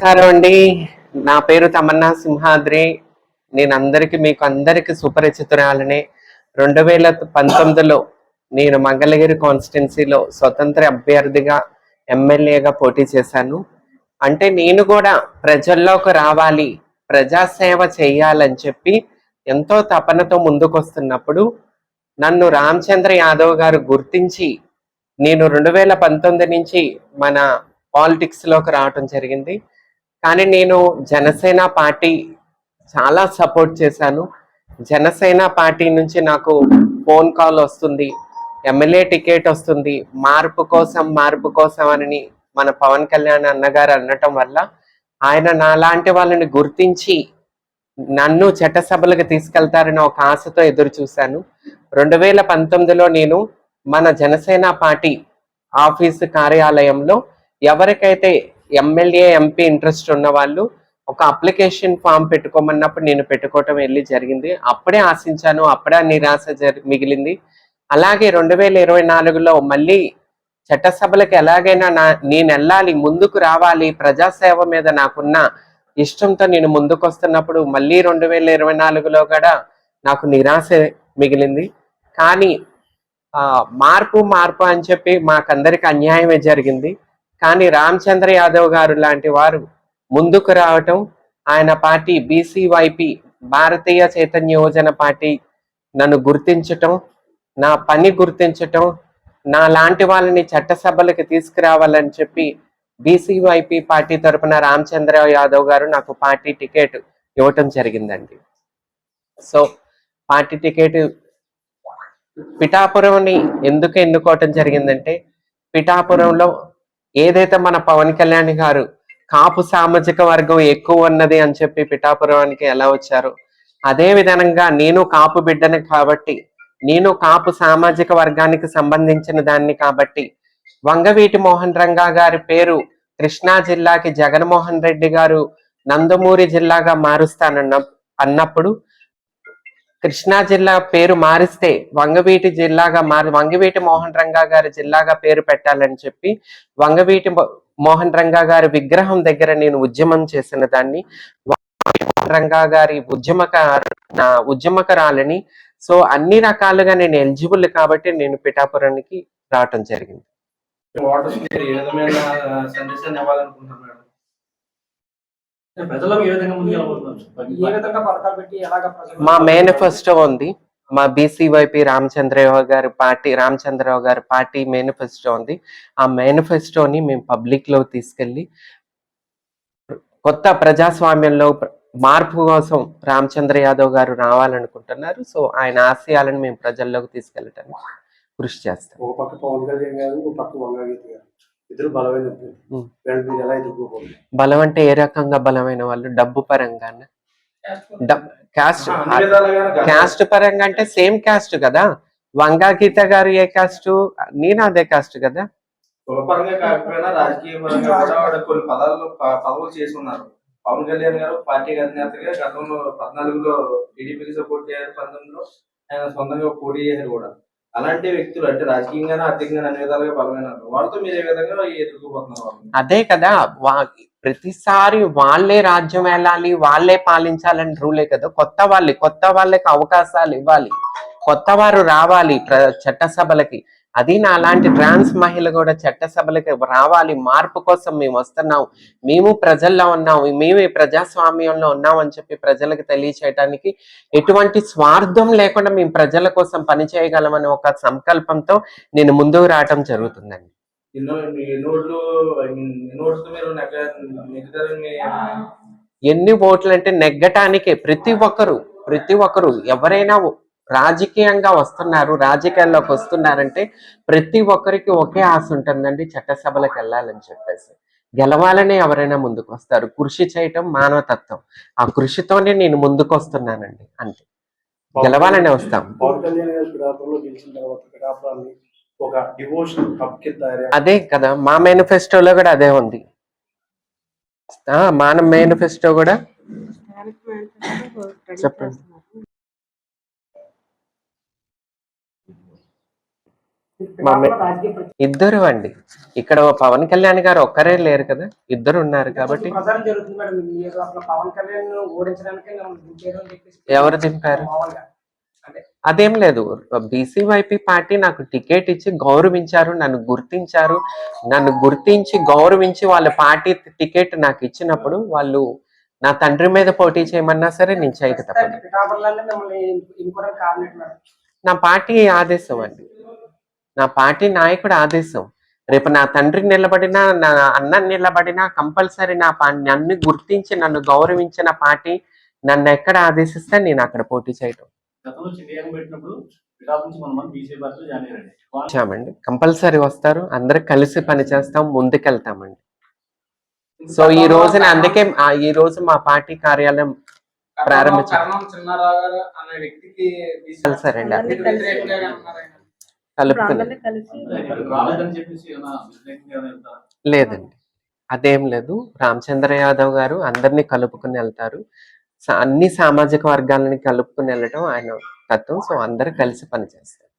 నమస్కారం అండి. నా పేరు తమన్నా సింహాద్రి. నేను అందరికి మీకు అందరికి సుపరిచితురాలనే. రెండు వేల పంతొమ్మిదిలో నేను మంగళగిరి కాన్స్టిట్యున్సీలో స్వతంత్ర అభ్యర్థిగా ఎమ్మెల్యేగా పోటీ చేశాను. అంటే నేను కూడా ప్రజల్లోకి రావాలి ప్రజాసేవ చేయాలని చెప్పి ఎంతో తపనతో ముందుకొస్తున్నప్పుడు నన్ను రామచంద్ర యాదవ్ గారు గుర్తించి నేను రెండు వేల పంతొమ్మిది నుంచి మన పాలిటిక్స్లోకి రావటం జరిగింది. కానీ నేను జనసేన పార్టీ చాలా సపోర్ట్ చేశాను. జనసేన పార్టీ నుంచి నాకు ఫోన్ కాల్ వస్తుంది ఎమ్మెల్యే టికెట్ వస్తుంది. మార్పు కోసం మార్పు కోసం అని మన పవన్ కళ్యాణ్ అన్నగారు అనటం వల్ల ఆయన నాలాంటి వాళ్ళని గుర్తించి నన్ను చట్టసభలకు తీసుకెళ్తారని ఒక ఆశతో ఎదురు చూశాను. రెండు వేల పంతొమ్మిదిలో నేను మన జనసేన పార్టీ ఆఫీసు కార్యాలయంలో ఎవరికైతే ఎమ్మెల్యే ఎంపీ ఇంట్రెస్ట్ ఉన్న వాళ్ళు ఒక అప్లికేషన్ ఫామ్ పెట్టుకోమన్నప్పుడు నేను పెట్టుకోవటం వెళ్ళి జరిగింది. అప్పుడే ఆశించాను అప్పుడే నిరాశ జరి మిగిలింది. అలాగే రెండు వేల ఇరవై నాలుగులో మళ్ళీ చట్టసభలకు ఎలాగైనా నా నేను వెళ్ళాలి ముందుకు రావాలి ప్రజాసేవ మీద నాకున్న ఇష్టంతో నేను ముందుకు వస్తున్నప్పుడు మళ్ళీ రెండు వేల ఇరవై నాలుగులో కూడా నాకు నిరాశ మిగిలింది. కానీ మార్పు మార్పు అని చెప్పి మాకందరికి అన్యాయమే జరిగింది. కానీ రామచంద్ర యాదవ్ గారు లాంటి వారు ముందుకు రావటం ఆయన party B C Y P Bharatiya Chaitanya Yojana party నన్ను గుర్తించటం నా పని గుర్తించటం నా లాంటి వాళ్ళని చట్టసభలకు తీసుకురావాలని చెప్పి బీసీవైపి పార్టీ తరపున రామచంద్ర యాదవ్ గారు నాకు పార్టీ టికెట్ ఇవ్వటం జరిగిందండి. సో పార్టీ టికెట్ పిఠాపురంని ఎందుకు ఎన్నుకోవటం జరిగిందంటే పిఠాపురంలో ఏదైతే మన పవన్ కళ్యాణ్ గారు కాపు సామాజిక వర్గం ఎక్కువ ఉన్నది అని చెప్పి పిఠాపురానికి ఎలా వచ్చారు? అదే విధంగా నేను కాపు బిడ్డని కాబట్టి నేను కాపు సామాజిక వర్గానికి సంబంధించిన దాన్ని కాబట్టి వంగవీటి మోహన్ రంగా గారి పేరు కృష్ణా జిల్లాకి జగన్మోహన్ రెడ్డి గారు నందమూరి జిల్లాగా మారుస్తానన్న అన్నప్పుడు కృష్ణా జిల్లా పేరు మారిస్తే వంగవీటి జిల్లాగా మారి వంగవీటి మోహన్ రంగా గారి జిల్లాగా పేరు పెట్టాలని చెప్పి వంగవీటి మోహన్ రంగా గారి విగ్రహం దగ్గర నేను ఉద్యమం చేసిన దాన్ని రంగా గారి ఉద్యమక ఉద్యమకరాలని సో అన్ని రకాలుగా నేను ఎలిజిబుల్ కాబట్టి నేను పిఠాపురానికి రావటం జరిగింది. మా మేనిఫెస్టో ఉంది. మా బీసీవైపీ రామచంద్రరావు గారి పార్టీ రామచంద్రరావు గారి పార్టీ మేనిఫెస్టో ఉంది. ఆ మేనిఫెస్టోని మేము పబ్లిక్లో తీసుకెళ్ళి కొత్త ప్రజాస్వామ్యంలో ప్ర- మార్పు కోసం రామచంద్ర యాదవ్ గారు రావాలనుకుంటున్నారు. సో ఆయన ఆశయాలను మేము ప్రజల్లోకి తీసుకెళ్ళటానికి కృషి చేస్తాం. ఒక పక్క పవన్ కళ్యాణ్ గారు ఒక పక్క వంగగీత గారు. ఇద్దరు బలమైన మీరు ఎలా ఎదుర్కోబోతున్నారు బలం అంటే ఏ రకంగా బలమైన వాళ్ళు? డబ్బు పరంగా క్యాస్ట్ క్యాస్ట్ పరంగా. అంటే సేమ్ క్యాస్ట్ కదా? వంగా గీత గారు ఏ క్యాస్ట్ నేను అదే క్యాస్ట్ కదా? కులపరంగా కాకపోయినా రాజకీయ పరంగా కూడా వాడు కొన్ని పదాలు ప- పదవులు చేసి ఉన్నారు పవన్ కళ్యాణ్ గారు పార్టీ అధినేతగా గతంలో పద్నాలుగులో టీడీపీకి సపోర్ట్ చేశారు పంతొమ్మిదిలో ఆయన సొంతంగా పోటీ చేశారు కూడా. అలాంటి వ్యక్తులు అంటే రాజకీయంగానే ఆర్థికంగా అన్ని విధాలుగా బలమైన వాళ్ళతో మీరు ఏ విధంగా ఎదుర్కోబోతున్నారు అదే కదా వా ప్రతిసారి వాళ్ళే రాజ్యం వెళ్ళాలి వాళ్ళే పాలించాలని రూలే కదా. కొత్త వాళ్ళు కొత్త వాళ్ళకి అవకాశాలు ఇవ్వాలి. కొత్త వారు రావాలి చట్టసభలకి. అది నా అలాంటి ట్రాన్స్ మహిళ కూడా చట్టసభలకి రావాలి. మార్పు కోసం మేము వస్తున్నాం. మేము ప్రజల్లో ఉన్నాం. మేము ఈ ప్రజాస్వామ్యంలో ఉన్నాం అని చెప్పి ప్రజలకు తెలియచేయడానికి ఎటువంటి స్వార్థం లేకుండా మేము ప్రజల కోసం పనిచేయగలమని ఒక సంకల్పంతో నేను ముందుకు రావటం జరుగుతుందండి. ఎన్ని ఓట్లు అంటే నెగ్గటానికే. ప్రతి ఒక్కరు ప్రతి ఒక్కరు ఎవరైనా రాజకీయంగా వస్తున్నారు రాజకీయాల్లోకి వస్తున్నారంటే ప్రతి ఒక్కరికి ఒకే ఆశ ఉంటుందండి చట్టసభలకు వెళ్ళాలని చెప్పేసి. గెలవాలనే ఎవరైనా ముందుకు వస్తారు. కృషి చేయటం మానవతత్వం. ఆ కృషితోనే నేను ముందుకు వస్తున్నానండి అంతే గెలవాలనే వస్తాం. అదే కదా మా మేనిఫెస్టోలో కూడా అదే ఉంది. ఆ, మన మేనిఫెస్టో కూడా చెప్పండి. ఇద్దరు అండి. ఇక్కడ పవన్ కళ్యాణ్ గారు ఒక్కరే లేరు కదా? ఇద్దరు ఉన్నారు కాబట్టి. ఎవరు దింపారు? అదేం లేదు. బీసీవైపీ పార్టీ నాకు టికెట్ ఇచ్చి గౌరవించారు నన్ను గుర్తించారు. నన్ను గుర్తించి గౌరవించి వాళ్ళ పార్టీ టికెట్ నాకు ఇచ్చినప్పుడు వాళ్ళు నా తండ్రి మీద పోటీ చేయమన్నా సరే నేను చేయక తప్పదు. మేడం. నా పార్టీ ఆదేశం అండి. నా పార్టీ నాయకుడు ఆదేశం. రేపు నా తండ్రి నిలబడినా నా అన్న నిలబడినా కంపల్సరీ నా పా నన్ను గుర్తించి నన్ను గౌరవించిన పార్టీ నన్ను ఎక్కడ ఆదేశిస్తే నేను అక్కడ పోటీ చేయటం. వచ్చామండి. కంపల్సరీ వస్తారు. అందరు కలిసి పని చేస్తాం. ముందుకెళ్తామండి. సో ఈ రోజున అందుకే ఈ రోజు మా పార్టీ కార్యాలయం ప్రారంభించాం. కరణం చిన్నారావు లేదండి. అదేం లేదు. రామచంద్ర యాదవ్ గారు అందరినీ కలుపుకుని వెళ్తారు. అన్ని సామాజిక వర్గాలని కలుపుకుని వెళ్ళటం ఆయన తత్వం. సో అందరు కలిసి పనిచేస్తారు.